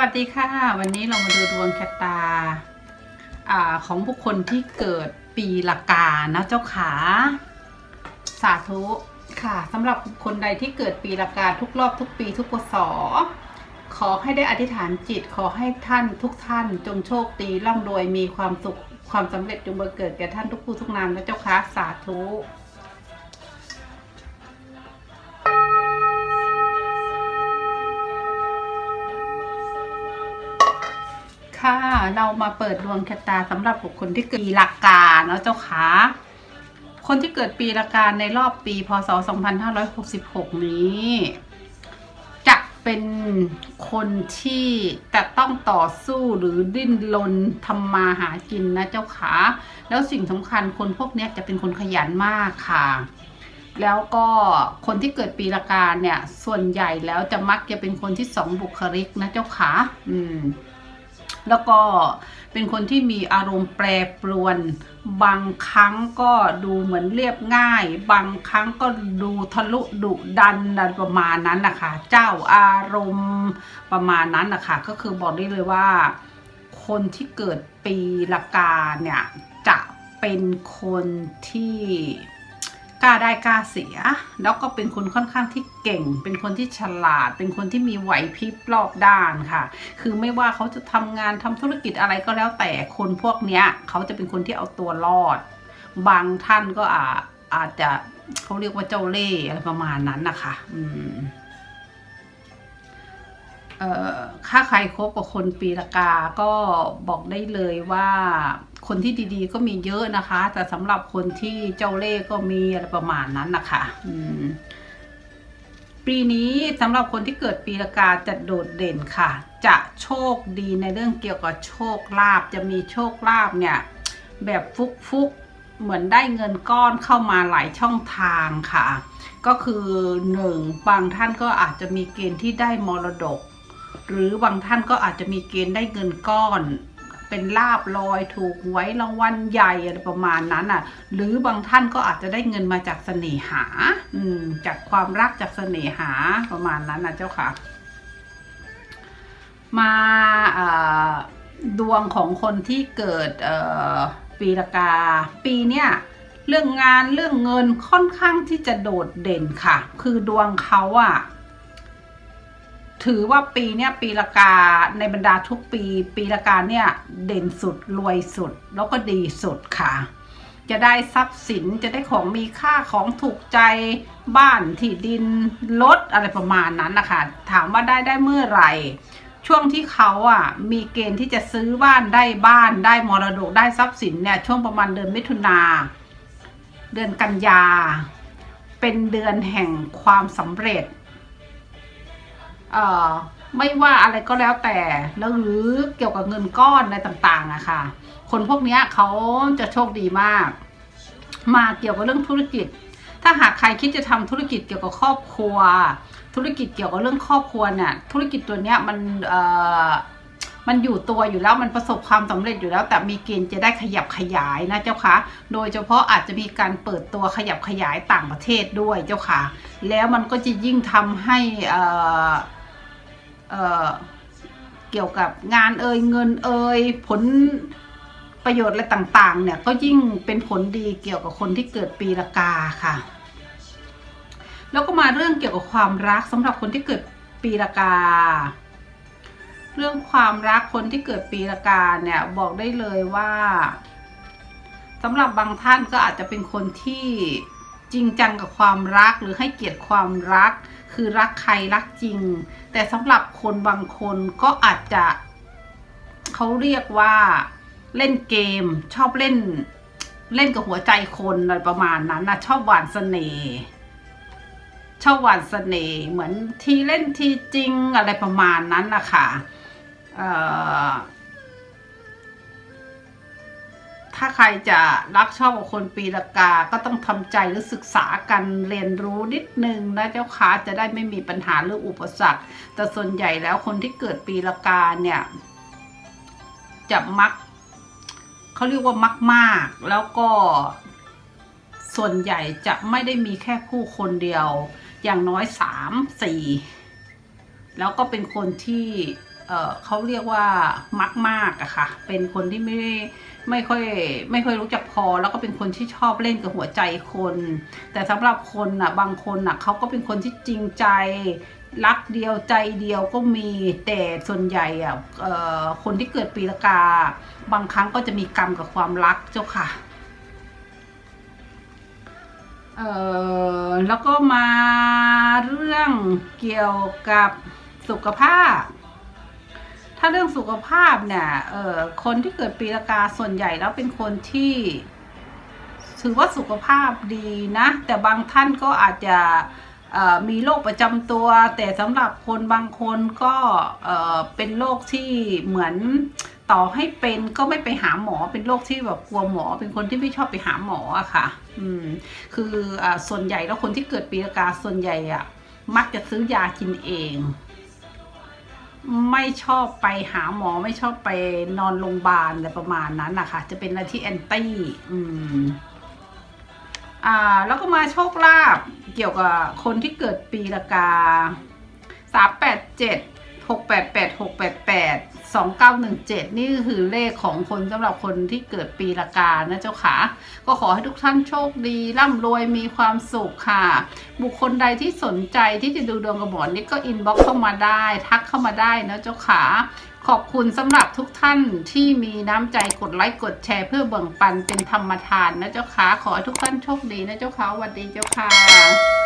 วัสดีค่ะ วันนี้เรามาดูดวงชะตาอ่าของบุคคลที่เกิดปีละกานะเจ้าขาสาธุค่ะสำหรับบุคคลใดที่เกิดปีละกาทุกรอบทุกปีทุกปศขอให้ได้อธิษฐานจิตขอให้ท่านทุกท่านจงโชคดีร่ำรวยมีความสุขความสำเร็จจงบังเกิดแก่ท่านทุกผู้ทุกนามนะเจ้าค่ะสาธุ เรามาเปิดดวงชะตาสำหรับบุคคลที่เกิดปีละกาเนาะเจ้าค่ะคนที่เกิดปีละกาในรอบปี พศ 2566 นี้ จะเป็นคนที่จะต้องต่อสู้หรือดิ้นรนทำมาหากินนะเจ้าค่ะแล้วสิ่งสำคัญคนพวกนี้จะเป็นคนขยันมากค่ะแล้วก็คนที่เกิดปีละกาเนี่ย ส่วนใหญ่แล้วจะมักจะเป็นคนที่สองบุคลิกนะเจ้าค่ะอืม แล้วก็เป็นคนที่มีอารมณ์แปรปรวน บางครั้งก็ดูเหมือนเรียบง่าย บางครั้งก็ดูทะลุดุดันประมาณนั้นนะคะ เจ้าอารมณ์ประมาณนั้นนะคะ ก็คือบอกได้เลยว่า คนที่เกิดปีละกาเนี่ยจะเป็นคนที่ กล้าได้กล้าเสีย แล้วก็เป็นคนค่อนข้างที่เก่ง เป็นคนที่ฉลาด เป็นคนที่มีไหวพริบรอบด้านค่ะ คือไม่ว่าเขาจะทำงานทำธุรกิจอะไรก็แล้วแต่คนพวกเนี้ยเขาจะเป็นคนที่เอาตัวรอด บางท่านก็อาอาจจะเขาเรียกว่าเจ้าเล่ห์อะไรประมาณนั้นนะคะ อืมเอ่อถ้าใครคบกับคนปีละกา ก็บอกได้เลยว่า คนที่ดีๆ ก็มีเยอะนะคะ แต่สำหรับคนที่เจ้าเล่ห์ก็มีอะไรประมาณนั้นนะคะอืมปีนี้สำหรับคนที่เกิดปีละกาจะโดดเด่นค่ะ จะโชคดีในเรื่องเกี่ยวกับโชคลาภจะมีโชคลาภเนี่ยแบบฟุกๆเหมือนได้เงินก้อนเข้ามาหลายช่องทางค่ะ ก็คือหนึ่งบางท่านก็อาจจะมีเกณฑ์ที่ได้มรดก หรือบางท่านก็อาจจะมีเกณฑ์ได้เงินก้อน เป็นลาบลอยถูกหวยรางวัลใหญ่อะไรประมาณนั้นอะ หรือบางท่านก็อาจจะได้เงินมาจากเสน่หา อืม จากความรักจากเสน่หาประมาณนั้นนะเจ้าค่ะ มาดวงของคนที่เกิดเอ่อปีละกา ปีเนี้ยเรื่องงานเรื่องเงินค่อนข้างที่จะโดดเด่นค่ะ คือดวงเขาอะ ถือว่าปีเนี้ยปีละกาในบรรดาทุกปี ปีละกาเนี่ยเด่นสุดรวยสุด แล้วก็ดีสุดค่ะ จะได้ทรัพย์สินจะได้ของมีค่าของถูกใจบ้านที่ดินรถอะไรประมาณนั้นนะคะถามว่าได้ได้เมื่อไหร่ ช่วงที่เขาอะมีเกณฑ์ที่จะซื้อบ้านได้บ้านได้มรดกได้ทรัพย์สินเนี่ยช่วงประมาณเดือนมิถุนาเดือนกันยาเป็นเดือนแห่งความสำเร็จ ไม่ว่าอะไรก็แล้วแต่แล้วหรือเกี่ยวกับเงินก้อนอะไรต่างๆอะค่ะ คนพวกนี้เขาจะโชคดีมาก มาเกี่ยวกับเรื่องธุรกิจ ถ้าหากใครคิดจะทำธุรกิจเกี่ยวกับครอบครัว ธุรกิจเกี่ยวกับเรื่องครอบครัวเนี่ยธุรกิจตัวเนี้ยมันเออมันอยู่ตัวอยู่แล้วมันประสบความสำเร็จอยู่แล้ว แต่มีเกณฑ์จะได้ขยับขยายนะเจ้าค่ะโดยเฉพาะอาจจะมีการเปิดตัวขยับขยายต่างประเทศด้วยเจ้าค่ะ แล้วมันก็จะยิ่งทำให้อ่อ เเกี่ยวกับงานเอ่ยเงินเอ่ยผลประโยชน์อะไรต่างๆ เนี่ยก็ยิ่งเป็นผลดีเกี่ยวกับคนที่เกิดปีละกาค่ะ แล้วก็มาเรื่องเกี่ยวกับความรักสำหรับคนที่เกิดปีละกา เรื่องความรักคนที่เกิดปีละกาเนี่ยบอกได้เลยว่าสำหรับบางท่านก็อาจจะเป็นคนที่ จริงจังกับความรักหรือให้เกียรติความรัก คือรักใครรักจริง แต่สำหรับคนบางคนก็อาจจะเขาเรียกว่าเล่นเกมชอบเล่นเล่นกับหัวใจคนอะไรประมาณนั้นนะชอบหวานเสน่ห์ชอบหวานเสน่ห์เหมือนทีเล่นทีจริงอะไรประมาณนั้นนะคะเอ่อ ถ้าใครจะรักชอบกับคนปีละกา ก็ต้องทำใจหรือศึกษากันเรียนรู้นิดนึงนะเจ้าค่ะจะได้ไม่มีปัญหาเรื่องอุปสรรค แต่ส่วนใหญ่แล้วคนที่เกิดปีละกาเนี่ย จะมักเขาเรียกว่ามักมาก แล้วก็ ส่วนใหญ่จะไม่ได้มีแค่คู่คนเดียว อย่างน้อยสามสี่แล้วก็เป็นคนที่ เเขาเรียกว่ามักมากอะค่ะ เป็นคนที่ไม่ไม่ค่อยไม่ค่อยรู้จักพอ แล้วก็เป็นคนที่ชอบเล่นกับหัวใจคน แต่สำหรับคนอะบางคนอะเขาก็เป็นคนที่จริงใจรักเดียวใจเดียวก็มีแต่ส่วนใหญ่อะออคนที่เกิดปีละกา บางครั้งก็จะมีกรรมกับความรักเจ้าค่ะเออแล้วก็มาเรื่องเกี่ยวกับสุขภาพ ถ้าเรื่องสุขภาพเนี่ยเอ่อคนที่เกิดปีละกาส่วนใหญ่แล้วเป็นคนที่ถือว่าสุขภาพดีนะ แต่บางท่านก็อาจจะมีโรคประจำตัว แต่สำหรับคนบางคนก็เป็นโรคที่เหมือนต่อให้เป็นก็ไม่ไปหาหมอเป็นโรคที่แบบกลัวหมอ เป็นคนที่ไม่ชอบไปหาหมออะค่ะ อืมคืออส่วนใหญ่แล้วคนที่เกิดปีละกาส่วนใหญ่อะมักจะซื้อยากินเอง ไม่ชอบไปหาหมอไม่ชอบไปนอนโรงพยาบาลอะไรประมาณนั้นนะคะจะเป็นอะไรที่แอนตี้อืมอ่าแล้วก็มาโชคลาภเกี่ยวกับคนที่เกิดปีละกาสามแปดเจ็ดหกแปดแปดหกแปดแปด สองเก้าหนึ่งเจ็ดนี่คือเลขของคนสำหรับคนที่เกิดปีละกานะเจ้าค่ะ ก็ขอให้ทุกท่านโชคดีร่ำรวยมีความสุขค่ะ บุคคลใดที่สนใจที่จะดูดวงกระหมอนนี่ก็อินบ็อกเข้ามาได้ ทักเข้ามาได้นะเจ้าขาขอบคุณสำหรับทุกท่านที่มีน้ำใจกดไลค์กดแชร์เพื่อแบ่งปันเป็นธรรมทานนะเจ้าขาขอให้ทุกท่านโชคดีนะเจ้าขาสวัสดีเจ้าค่ะ